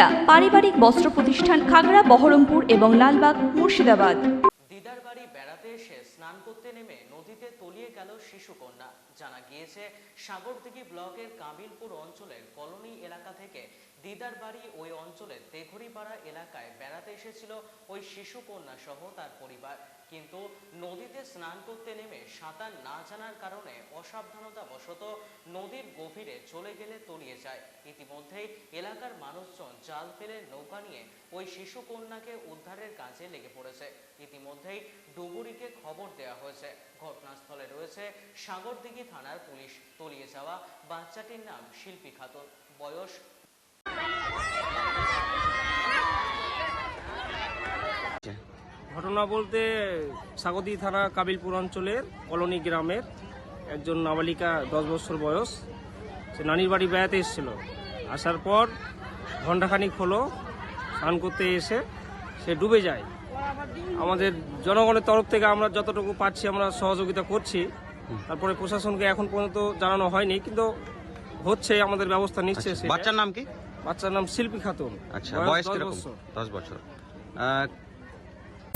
সুনিতা পারিবারিক বস্ত্র প্রতিষ্ঠান খাগড়া, বহরমপুর এবং লালবাগ, মুর্শিদাবাদ। দিদার বাড়ি বেড়াতে এসে স্নান করতে নেমে নদীতে তলিয়ে গেল শিশুকন্যা। জানা গিয়েছে, সাগরদিঘি ব্লকের কামিলপুর অঞ্চলের কলোনি থেকে দিদার বাড়ি ওই অঞ্চলের তেঘরিপাড়া এলাকায় বেড়াতে এসেছিল ওই শিশুকন্যা সহ তার পরিবার। কিন্তু নদীতে স্নান করতে নেমে সাঁতার না জানার কারণে অসাবধানতা বশত নদীর গভীরে চলে গেলে তলিয়ে যায়। ইতিমধ্যেই এলাকার মানুষজন জাল ফেলে নৌকা নিয়ে ওই শিশু কন্যাকে উদ্ধারের কাজে লেগে পড়েছে। ইতিমধ্যেই ডুবুরিকে খবর দেওয়া হয়েছে। ঘটনাস্থলে রয়েছে সাগরদিঘি থানার পুলিশ। তলিয়ে যাওয়া বাচ্চাটির নাম শিল্পী খাতুন। বয়স ঘটনা বলতে স্বাগতী থানা কাবিলপুর অঞ্চলের কলোনি গ্রামের একজন নাবালিকা দশ বছর বয়স। সে নানির বাড়ি বেড়াতে এসেছিল। আসার পর ঘণ্টাখানিক হলো স্নান করতে এসে সে ডুবে যায়। আমাদের জনগণের তরফ থেকে আমরা যতটুকু পারছি আমরা সহযোগিতা করছি। তারপরে প্রশাসনকে এখন পর্যন্ত জানানো হয়নি কিন্তু হচ্ছে আমাদের ব্যবস্থা নিচ্ছে আচ্ছা, বাচ্চার নাম কি? বাচ্চার নাম শিল্পী খাতুন। আচ্ছা বয়স বছর। দশ বছর।